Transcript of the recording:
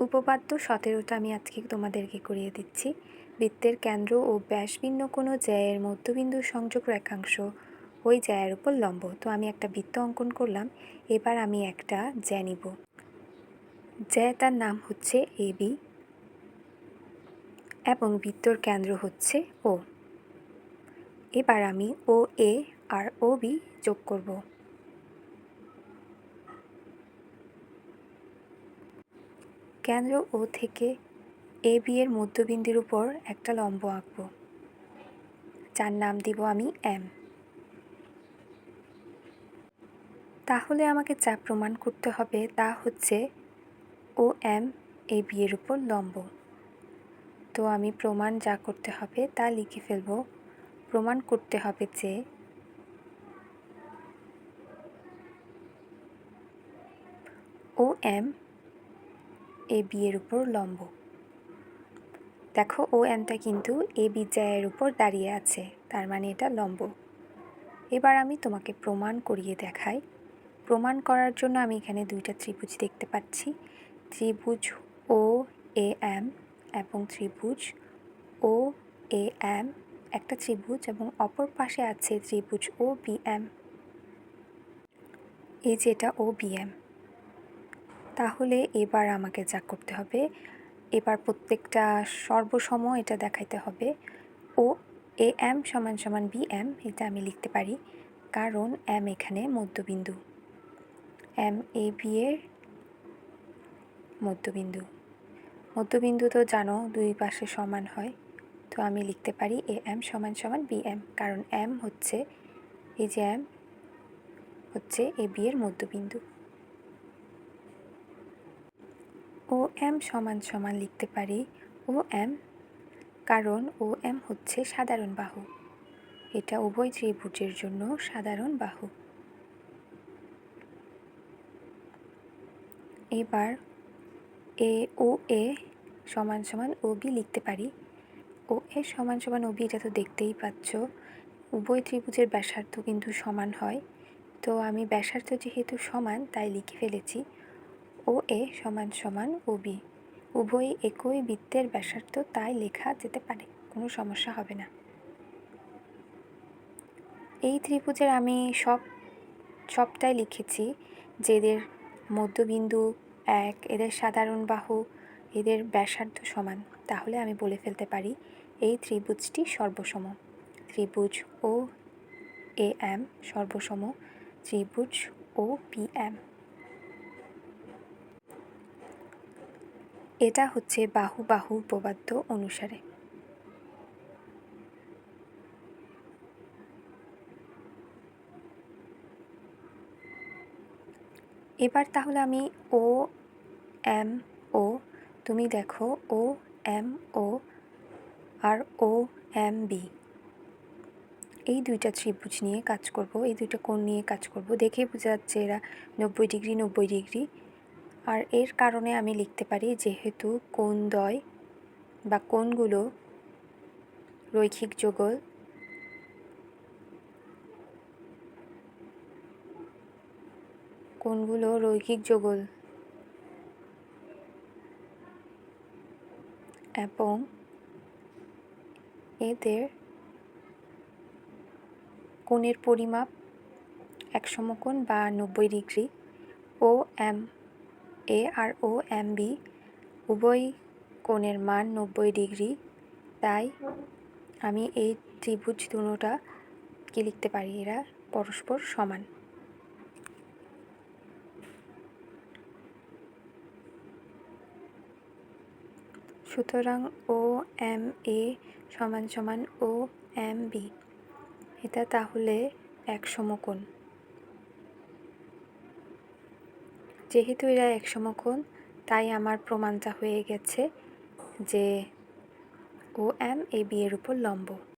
উপপাদ্য সতেরোটা আমি আজকে তোমাদেরকে করিয়ে দিচ্ছি। বৃত্তের কেন্দ্র ও ব্যাসভিন্ন কোনো জ্যায়ের মধ্যবিন্দু সংযোগ রেখাংশ ওই জ্যায়ের উপর লম্ব। তো আমি একটা বৃত্ত অঙ্কন করলাম, এবার আমি একটা জ্যা নিব। জ্যাটার নাম হচ্ছে এ বি এবং বৃত্তর কেন্দ্র হচ্ছে ও। এবার আমি ও এ আর ও বি যোগ করব। কেন্দ্র ও থেকে এ বি এর মধ্যবিন্দুর উপর একটা লম্ব আঁকব। যার নাম দিব আমি এম। তাহলে আমাকে যা প্রমাণ করতে হবে তা হচ্ছে ও এম এ বি এর উপর লম্ব। তো আমি প্রমাণ যা করতে হবে তা লিখে ফেলব। প্রমাণ করতে হবে যে ও এম এ বি এর উপর লম্ব। দেখো ও এমটা কিন্তু এ বি জায়ের উপর দাঁড়িয়ে আছে, তার মানে এটা লম্ব। এবার আমি তোমাকে প্রমাণ করিয়ে দেখাই। প্রমাণ করার জন্য আমি এখানে দুইটা ত্রিভুজ দেখতে পাচ্ছি। ত্রিভুজ ও এ এম এবং ত্রিভুজ ও এ এম। একটা ত্রিভুজ এবং অপর পাশে আছে ত্রিভুজ ও বি এম। এই যে এটা ও বি এম। তাহলে এবার আমাকে যা করতে হবে, এবার প্রত্যেকটা সর্বসম এটা দেখাইতে হবে। ও, এ, এম সমান সমান বি, এম এটা আমি লিখতে পারি, কারণ এম এখানে মধ্যবিন্দু। এম, এ, বি এর মধ্যবিন্দু। মধ্যবিন্দু তো জানো দুই পাশে সমান হয়, তো আমি লিখতে পারি এ, এম সমান সমান বি, এম, কারণ এম হচ্ছে, এই যে এম হচ্ছে এ, বি এর মধ্যবিন্দু। ও এম সমান সমান লিখতে পারি ও এম, কারণ ও এম হচ্ছে সাধারণ বাহু। এটা উভয় ত্রিভুজের জন্য সাধারণ বাহু। এবার এ ও এ সমান সমান ও বি লিখতে পারি। ও এ সমান সমান ও বি, এটা তো দেখতেই পাচ্ছ, উভয় ত্রিভুজের ব্যাসার্ধ কিন্তু সমান হয়। তো আমি ব্যাসার্ধ যেহেতু সমান, তাই লিখে ফেলেছি। ও এ সমান সমান ও বি উভয়ই একই বৃত্তের ব্যাসার্ধ, তাই লেখা যেতে পারে, কোনো সমস্যা হবে না। এই ত্রিভুজের আমি সব, সবটাই লিখেছি। যে এদের মধ্যবিন্দু এক, এদের সাধারণ বাহু, এদের ব্যাসার্ধ সমান, তাহলে আমি বলে ফেলতে পারি, এই ত্রিভুজটি সর্বসম। ত্রিভুজ ও এ এম সর্বসম, ত্রিভুজ ও পি এম। এটা হচ্ছে বাহু বাহু অনুসারে। এবার তাহলে আমি ও, এম, ও, তুমি দেখো ও, এম, ও আর ও, এম, বি। এই দুইটা ত্রিভুজ নিয়ে কাজ করব, এই দুইটা কোণ নিয়ে কাজ করব, দেখেই বোঝা যাচ্ছে এরা নব্বই ডিগ্রি নব্বই ডিগ্রি আর এর কারণে আমি লিখতে পারি যেহেতু কোণদ্বয় বা কোনগুলো রৈখিক যোগল কোনগুলো রৈখিক যোগল এবং এদের কোণের পরিমাপ এক সমকোণ বা নব্বই ডিগ্রি ও এম এ আর ও এম বি, উভয় কোণের মান নব্বই ডিগ্রি। তাই আমি এই ত্রিভুজ দুটা কি লিখতে পারি? এরা পরস্পর সমান। সুতরাং ও এম এ সমান সমান ও এম বি। এটা তাহলে এক সমকোণ। যেহেতু এরা এক সমকোণ, তাই আমার প্রমাণটা হয়ে গেছে যে ও এম এ বি এর উপর লম্ব।